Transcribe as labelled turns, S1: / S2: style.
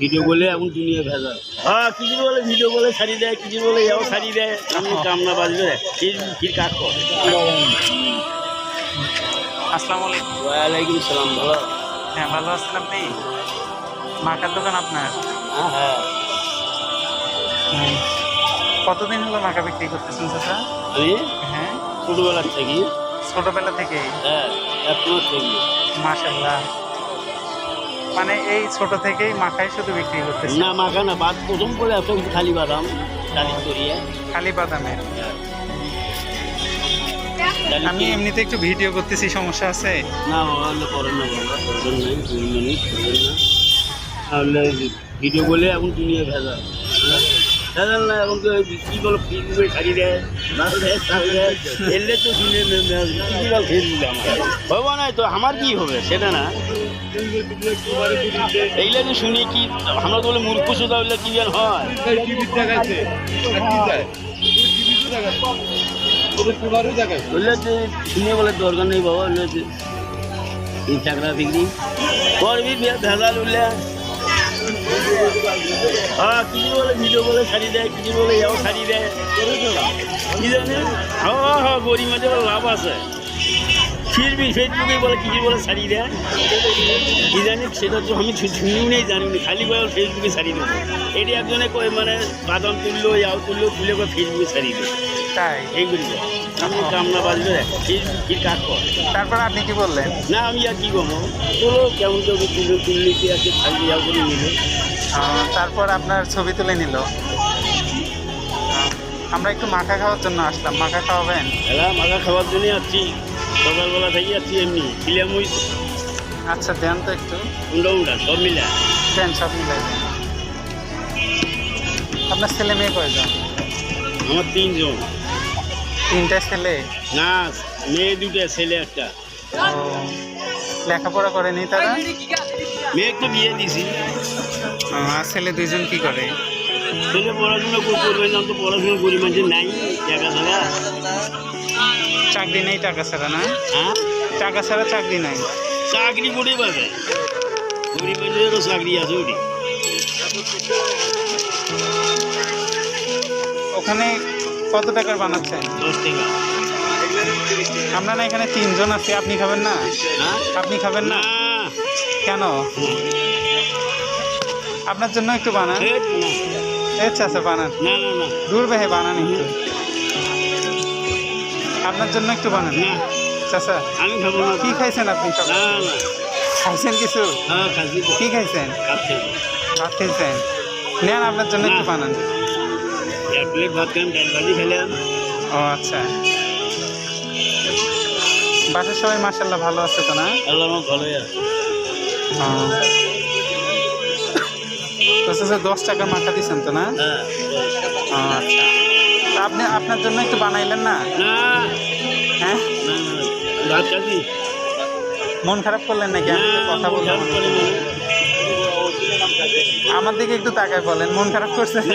S1: Video বলে এখন দুনিয়া ভেজা হ্যাঁ কিছু বলে ভিডিও বলে ছাড়ি দেয় কিছু বলে এও ছাড়ি দেয়। আমি কামনা বাজবে কি কি কাজ করে?
S2: আসসালামু আলাইকুম।
S1: ওয়ালাইকুম সালাম ভালো?
S2: হ্যাঁ ভালো আছেন আপনি? মাকার দোকান আপনার?
S1: হ্যাঁ হ্যাঁ।
S2: কতদিন হলো মাকা বিক্রি করতেছেন চাচা?
S1: আমি?
S2: হ্যাঁ।
S1: ছোটবেলার থেকে।
S2: ছোটবেলা থেকেই?
S1: হ্যাঁ এক মাস থেকে।
S2: মাশাল্লাহ মানে এই ছোট থেকেই মাখাই শুধু বিক্রি করতেছেন
S1: না মাখা না বাদ প্রথম করে এত খালি বাদাম ডালি করিয়ে।
S2: খালি বাদামের আমি এমনিতে একটু ভিডিও করতেছি সমস্যা আছে?
S1: না হলে করেন না প্রয়োজন নেই দুই মিনিট করবেন না। তাহলে ভিডিও বলে এখন দুনিয়া ভেজা ভেজাল না এখন তো কি বলো ফেসবুকে ছাড়ি দেয় দেয় এলে তো আমার হব তো আমার কি হবে? সেটা না। এইলে তো শুনি কি আমরা তো বলে মূর্খ সুদা হইলে কি আর হয়? শুনে বলে দরকার নেই বাবা বললে যে চাকরা বিক্রি করবি ভেজাল উঠলে হ্যাঁ কিছু বলে ভিডিও বলে ছাড়ি দেয় কিছু বলে এও ছাড়ি দেয়। কি জানে? হ্যাঁ হ্যাঁ গরিব লাভ আছে। ফিরবি ফেসবুকে বলে কিছু বলে ছাড়ি দেয়? কি জানি সেটা তো আমি নেই জানি না খালি বলে ফেসবুকে ছাড়ি দেবো। এটি একজনে কয় মানে বাদাম তুললো ইয়াও তুললো তুলে করে ফেসবুকে ছাড়ি দেবো।
S2: তাই?
S1: এইগুলি আমি কামনা ফেসবুক কি কাজ করে?
S2: তারপর আপনি কি বললেন?
S1: না আমি আর কি করব? তোলো কেমন কেউ তুলে তুললে কি আছে খালি ইয়া করে নিলে
S2: তারপর আপনার ছবি তুলে নিল। আমরা একটু মাখা খাওয়ার জন্য আসলাম। মাখা খাওয়াবেন?
S1: এলা মাথা খাওয়ার জন্যই আসছি। সকালবেলা থেকে আসছি এমনি। ছিলাম ওই
S2: আচ্ছা দেন তো একটু।
S1: উন্ডা উন্ডা সব মিলে।
S2: দেন সব দেন আপনার ছেলে মেয়ে কয়জন?
S1: আমার তিনজন।
S2: তিনটা ছেলে?
S1: না মেয়ে দুটো ছেলে একটা।
S2: লেখাপড়া করেনি তারা?
S1: মেয়ে একটা বিয়ে দিছি
S2: আর ছেলে দুইজন কি করে?
S1: ছেলে পড়াশোনা কর- করবে না তো পড়াশোনা করি মানুষের নাই ছাড়া
S2: চাকরি নেই টাকা ছাড়া না?
S1: হ্যাঁ?
S2: টাকা ছাড়া চাকরি নাই।
S1: চাকরি করে চাকরি আছে
S2: ওখানে কত টাকার বানাচ্ছেন
S1: দশ টাকা।
S2: আমরা না এখানে তিনজন আছি আপনি খাবেন না?
S1: হ্যাঁ?
S2: আপনি খাবেন না? কেন? আপনার জন্য একটু বানান। আচ্ছা আচ্ছা বানান। দূর বেহে বানান একটু। আপনার জন্য একটু বানান। চাচা
S1: আমি খাব না।
S2: কি খাইছেন আপনি খাইছেন কিছু?
S1: হ্যাঁ
S2: কি খাইছেন? ভাত খাইছেন? নেন আপনার জন্য একটু। বানান।
S1: এক প্লেট ভাত খেলাম ডাল ভাজি খেলাম।
S2: ও আচ্ছা। বাসার সবাই মাসাল্লাহ ভালো আছে তো না?
S1: আল্লাহ ভালোই আছে।
S2: তো দশ টাকা মাথা দিচ্ছেন তো না?
S1: হ্যাঁ
S2: আচ্ছা। আপনি আপনার জন্য একটু বানাইলেন না? হ্যাঁ? মন খারাপ করলেন নাকি? কথা
S1: মনে।
S2: আমার দিকে একটু তাকায় বলেন মন খারাপ করছে?
S1: না।